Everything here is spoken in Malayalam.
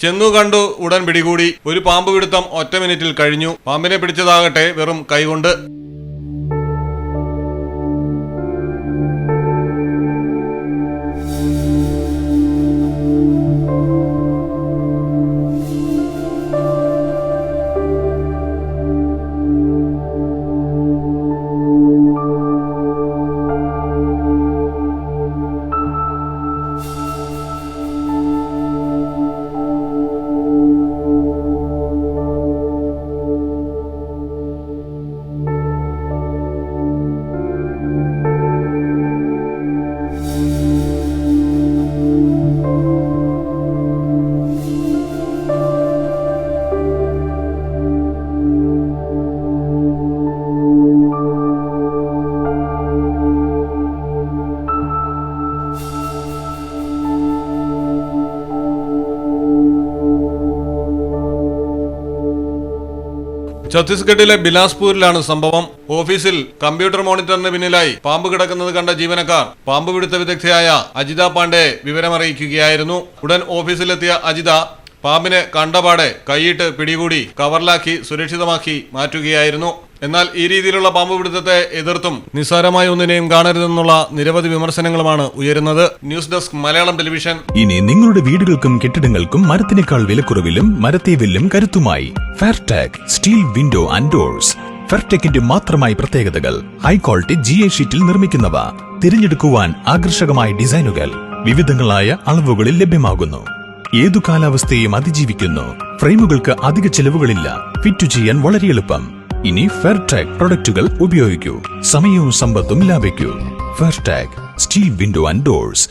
ചെന്നു കണ്ടു ഉടൻ പിടികൂടി. ഒരു പാമ്പ് പിടുത്തം ഒറ്റ മിനിറ്റിൽ കഴിഞ്ഞു. പാമ്പിനെ പിടിച്ചതാകട്ടെ വെറും കൈകൊണ്ട്. ഛത്തീസ്ഗഡിലെ ബിലാസ്പൂരിലാണ് സംഭവം. ഓഫീസിൽ കമ്പ്യൂട്ടർ മോണിറ്ററിന് പിന്നിലായി പാമ്പ് കിടക്കുന്നത് കണ്ട ജീവനക്കാർ പാമ്പ് പിടുത്ത വിദഗ്ധയായ അജിത പാണ്ഡെ വിവരമറിയിക്കുകയായിരുന്നു. ഉടൻ ഓഫീസിലെത്തിയ അജിത പാമ്പിനെ കണ്ടപാടെ കൈയിട്ട് പിടികൂടി കവറിലാക്കി സുരക്ഷിതമാക്കി മാറ്റുകയായിരുന്നു. എന്നാൽ ഈ രീതിയിലുള്ള പാമ്പ് പിടുത്തത്തെ എതിർത്തും നിസ്സാരമായ ഒന്നിനെയും കാണരുതെന്നുള്ള നിരവധി വിമർശനങ്ങളുമാണ് ഉയരുന്നത്. News desk Malayalam television. ഇനി നിങ്ങളുടെ വീടുകൾക്കും കെട്ടിടങ്ങൾക്കും മരത്തിനേക്കാൾ വിലക്കുറവിലും മരത്തെ കരുത്തുമായി Fairtag steel window and doors ഫെർടെക്കിന്റെ മാത്രമായി പ്രത്യേകതകൾ ഹൈ ക്വാളിറ്റി ജി എ ഷീറ്റിൽ നിർമ്മിക്കുന്നവ. തിരഞ്ഞെടുക്കുവാൻ ആകർഷകമായ ഡിസൈനുകൾ വിവിധങ്ങളായ അളവുകളിൽ ലഭ്യമാകുന്നു. ഏതു കാലാവസ്ഥയും അതിജീവിക്കുന്നു. ഫ്രെയിമുകൾക്ക് അധിക ചെലവുകളില്ല. ഫിറ്റ് ചെയ്യാൻ വളരെ എളുപ്പം. ഇനി ഫെയർടാഗ് പ്രൊഡക്റ്റുകൾ ഉപയോഗിക്കൂ. സമയവും സമ്പത്തും ലാഭിക്കൂ. Fairtag steel window and doors